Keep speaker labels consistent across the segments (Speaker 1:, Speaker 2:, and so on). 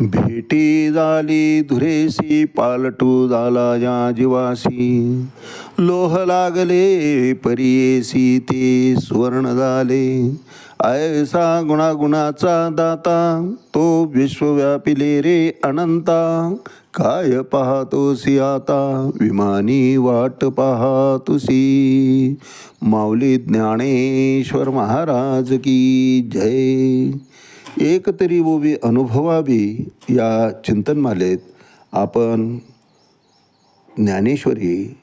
Speaker 1: भेटी झाली धुरेसी पालटू झाला या जीवासी लोह लागले परियेसी ते सुवर्ण झाले. ऐसा गुणागुणाचा दाता तो विश्वव्यापिले रे अनंता. काय पाहतोसी आता विमानी वाट पाहतोसी. माऊली ज्ञानेश्वर महाराज की जय. एक तरी ओवी अनुभवावी या चिंतनमालेत आपण ज्ञानेश्वरी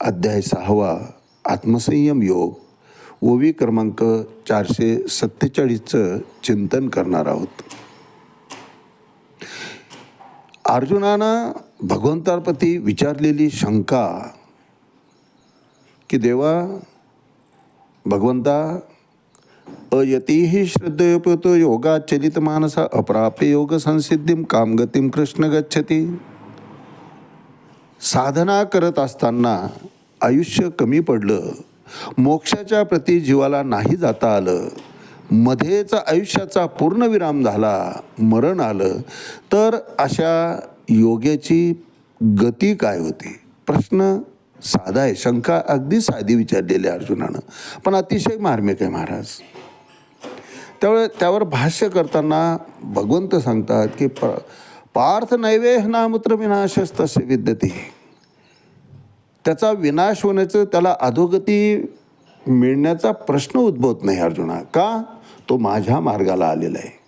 Speaker 1: अध्याय सहावा आत्मसंयम योग ओवी क्रमांक चारशे सत्तेचाळीसचं चिंतन करणार आहोत. अर्जुनानं भगवंतापती विचारलेली शंका की देवा भगवंता अयतीही श्रद्धयोपतो योगा चलित मानसा अप्राप्य योग संसिद्धी काम गतीम कृष्ण गच्छती साधना करत असताना आयुष्य कमी पडलं मोक्षाच्या प्रती जीवाला नाही जाता आलं मध्येच आयुष्याचा पूर्णविराम झाला मरण आलं तर अशा योग्याची गती काय होती? प्रश्न साधा आहे. शंका अगदी साधी विचारलेली आहे अर्जुनानं. पण अतिशय मार्मिक आहे महाराज. त्यामुळे त्यावर भाष्य करताना भगवंत सांगतात की प पार्थ नैवेह नामूत्र विनाशस्तस्य विद्यते. त्याचा विनाश होण्याचं त्याला अधोगती मिळण्याचा प्रश्न उद्भवत नाही अर्जुना. का? तो माझ्या मार्गाला आलेला आहे.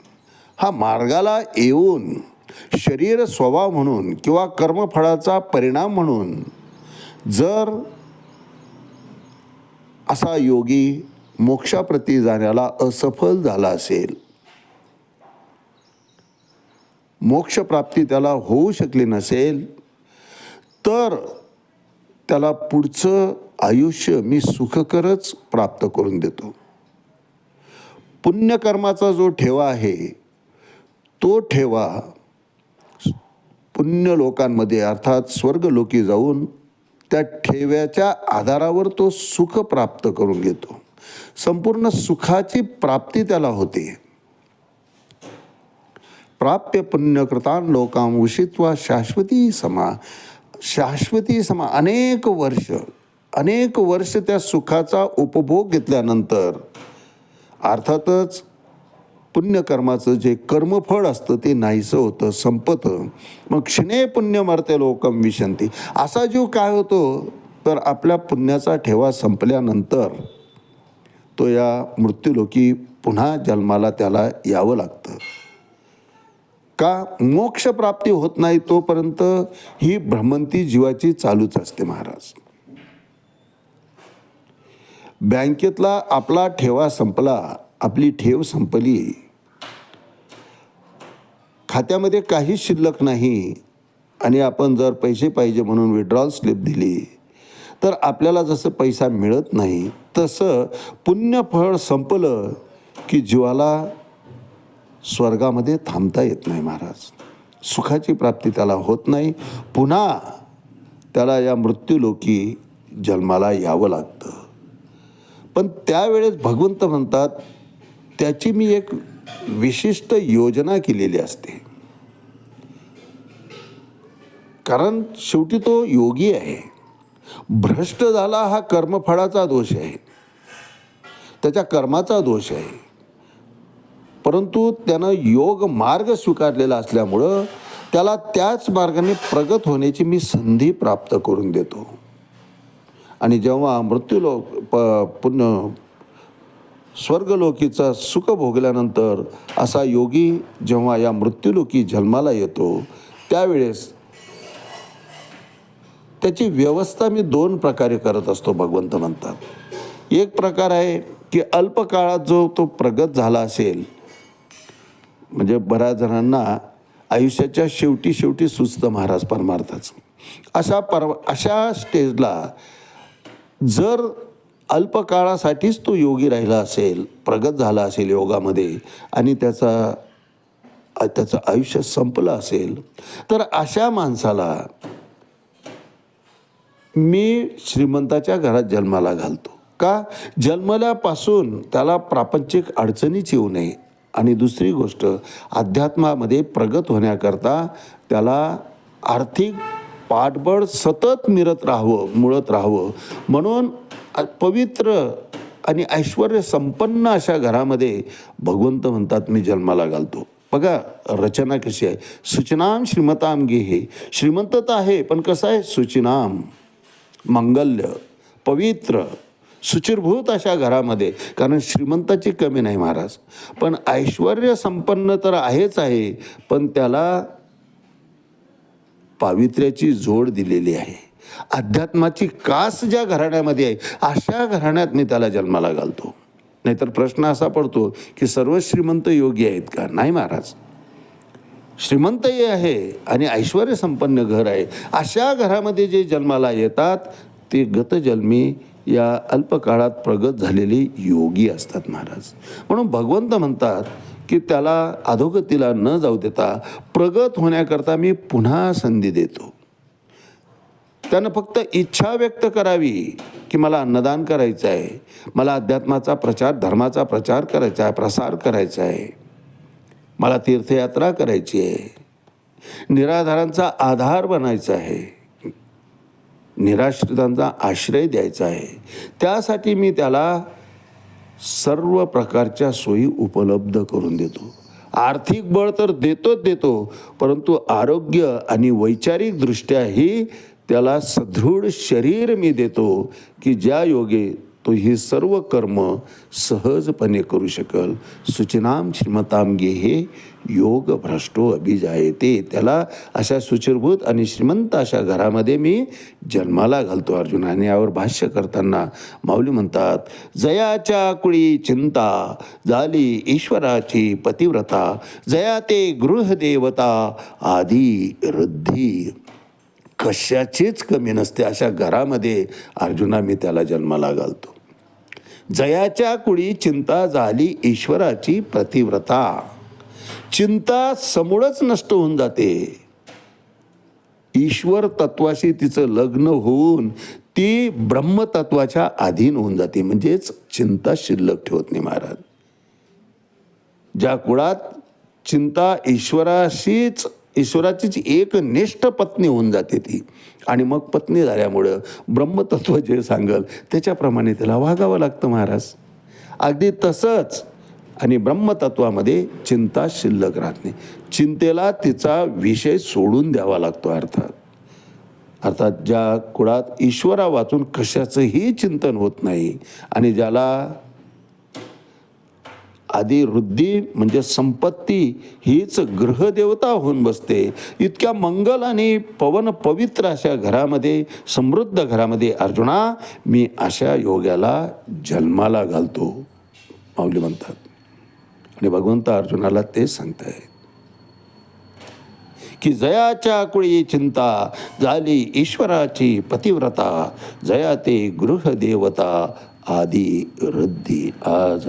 Speaker 1: हा मार्गाला येऊन शरीर स्वभाव म्हणून किंवा कर्मफळाचा परिणाम म्हणून जर असा योगी मोक्षाप्रती जाण्याला असफल झाला असेल मोक्षप्राप्ती त्याला होऊ शकली नसेल तर त्याला पुढचं आयुष्य मी सुखकरच प्राप्त करून देतो. पुण्यकर्माचा जो ठेवा आहे तो ठेवा पुण्य लोकांमध्ये अर्थात स्वर्गलोकी जाऊन त्या ठेव्याच्या आधारावर तो सुख प्राप्त करून घेतो. संपूर्ण सुखाची प्राप्ती त्याला होते. प्राप्य पुण्यकृतान लोकां उषित्वा शाश्वती समा शाश्वती समा. अनेक वर्ष अनेक वर्ष त्या सुखाचा उपभोग घेतल्यानंतर अर्थातच पुण्यकर्माचं जे कर्मफळ असतं ते नाहीसं होतं संपतं. मग क्षणे पुण्य मरते लोकम विशंती असा जीव काय होतो? तर आपल्या पुण्याचा ठेवा संपल्यानंतर तो या मृत्यूलोकी पुन्हा जन्माला त्याला यावं लागतं. का मोक्षप्राप्ती होत नाही तोपर्यंत ही भ्रमंती जीवाची चालूच असते महाराज. बँकेतला आपला ठेवा संपला आपली ठेव संपली. खात्यामध्ये काहीच शिल्लक नाही आणि आपण जर पैसे पाहिजे म्हणून विड्रॉल स्लिप दिली तर आपल्याला जसं पैसा मिळत नाही तसं पुण्यफळ संपलं की जीवाला स्वर्गामध्ये थांबता येत नाही महाराज. सुखाची प्राप्ती त्याला होत नाही. पुन्हा त्याला या मृत्यूलोकी जन्माला यावं लागतं. पण त्यावेळेस भगवंत म्हणतात त्याची मी एक विशिष्ट योजना केलेली असते. कारण शेवटी तो योगी आहे. भ्रष्ट झाला हा कर्मफळाचा दोष आहे. त्याच्या कर्माचा दोष आहे. परंतु त्यानं योग मार्ग स्वीकारलेला असल्यामुळं त्याला त्याच मार्गाने प्रगत होण्याची मी संधी प्राप्त करून देतो. आणि जेव्हा मृत्यूलोक प पुन्हा स्वर्गलोकीचा सुख भोगल्यानंतर असा योगी जेव्हा या मृत्यूलोकी जन्माला येतो त्यावेळेस त्याची व्यवस्था मी दोन प्रकारे करत असतो भगवंत म्हणतात. एक प्रकार आहे की अल्प काळात जो तो प्रगत झाला असेल म्हणजे बऱ्याच जणांना आयुष्याच्या शेवटी शेवटी सुचतं महाराज परमार्थाचं. अशा पर अशा स्टेजला जर अल्प काळासाठीच तो योगी राहिला असेल प्रगत झाला असेल योगामध्ये आणि त्याचा त्याचं आयुष्य संपलं असेल तर अशा माणसाला मी श्रीमंताच्या घरात जन्माला घालतो. का? जन्मल्यापासून त्याला प्रापंचिक अडचणीच येऊ नये. आणि दुसरी गोष्ट अध्यात्मामध्ये प्रगत होण्याकरता त्याला आर्थिक पाठबळ सतत मिळत राहावं मुळत राहावं. म्हणून पवित्र आणि ऐश्वर संपन्न अशा घरामध्ये भगवंत म्हणतात मी जन्माला घालतो. बघा रचना कशी आहे. सुचनाम श्रीमताम गे हे श्रीमंत तर आहे पण कसं आहे? सुचिनाम. मंगल्य पवित्र सुचिरभूत अशा घरामध्ये. कारण श्रीमंताची कमी नाही महाराज. पण ऐश्वर संपन्न तर आहेच आहे पण त्याला पावित्र्याची जोड दिलेली आहे. अध्यात्माची कास ज्या घराण्यामध्ये आहे अशा घराण्यात मी त्याला जन्माला घालतो. नाहीतर प्रश्न असा पडतो की सर्व श्रीमंत योगी आहेत का? नाही महाराज. श्रीमंतही आहे आणि ऐश्वर संपन्न घर आहे. अशा घरामध्ये जे जन्माला येतात ते गतजन्मी या अल्पकाळात प्रगत झालेले योगी असतात महाराज. म्हणून भगवंत म्हणतात की त्याला अधोगतीला न जाऊ देता प्रगत होण्याकरता मी पुन्हा संधी देतो. त्यानं फक्त इच्छा व्यक्त करावी की मला अन्नदान करायचं आहे मला अध्यात्माचा प्रचार धर्माचा प्रचार करायचा आहे प्रसार करायचा आहे. मला तीर्थयात्रा करायची आहे. निराधारांचा आधार बनायचा आहे. निराश्रितांचा आश्रय द्यायचा आहे. त्यासाठी मी त्याला सर्व प्रकारच्या सोयी उपलब्ध करून देतो. आर्थिक बळ तर देतोच देतो परंतु आरोग्य आणि वैचारिकदृष्ट्याही त्याला सदृढ शरीर मी देतो की ज्या योगे तो हे सर्व कर्म सहजपणे करू शकल. सूचनाम श्रीमतामगे हे योग भ्रष्टो अभिजायते. त्याला अशा सुचिरभूत आणि श्रीमंत अशा घरामध्ये मी जन्माला घालतो अर्जुन. आणि यावर भाष्य करताना माऊली म्हणतात जयाच्या कुळी चिंता झाली ईश्वराची पतिव्रता. जया ते गृहदेवता आदी रुद्धी कशाचीच कमी नसते अशा घरामध्ये अर्जुना मी त्याला जन्माला घालतो. जयाच्या कुळी चिंता झाली ईश्वराची प्रतिव्रता. चिंता समूळच नष्ट होऊन जाते. ईश्वर तत्वाशी तिचं लग्न होऊन ती ब्रह्मतत्वाच्या अधीन होऊन जाते. म्हणजेच चिंता शिल्लक ठेवत नाही महाराज. ज्या कुळात चिंता ईश्वराशीच ईश्वराचीच एक निष्ठ पत्नी होऊन जाते ती. आणि मग पत्नी झाल्यामुळं ब्रह्मतत्व जे सांगल त्याच्याप्रमाणे त्याला वागावं लागतं महाराज. अगदी तसंच आणि ब्रह्मतत्वामध्ये चिंता शिल्लक राहत नाही. चिंतेला तिचा विषय सोडून द्यावा लागतो अर्थात. अर्थात ज्या कुळात ईश्वरा वाचून कशाचंही चिंतन होत नाही आणि ज्याला आधी वृद्धी म्हणजे संपत्ती हीच ग्रहदेवता होऊन बसते. इतक्या मंगल आणि पवन पवित्र अशा घरामध्ये समृद्ध घरामध्ये अर्जुना मी अशा योग्याला जन्माला घालतो. माऊली म्हणतात. आणि भगवंत अर्जुनाला ते सांगतायत. की जयाच्या कुळी चिंता झाली ईश्वराची पतिव्रता जया ते गृहदेवता आदी रद्दी आज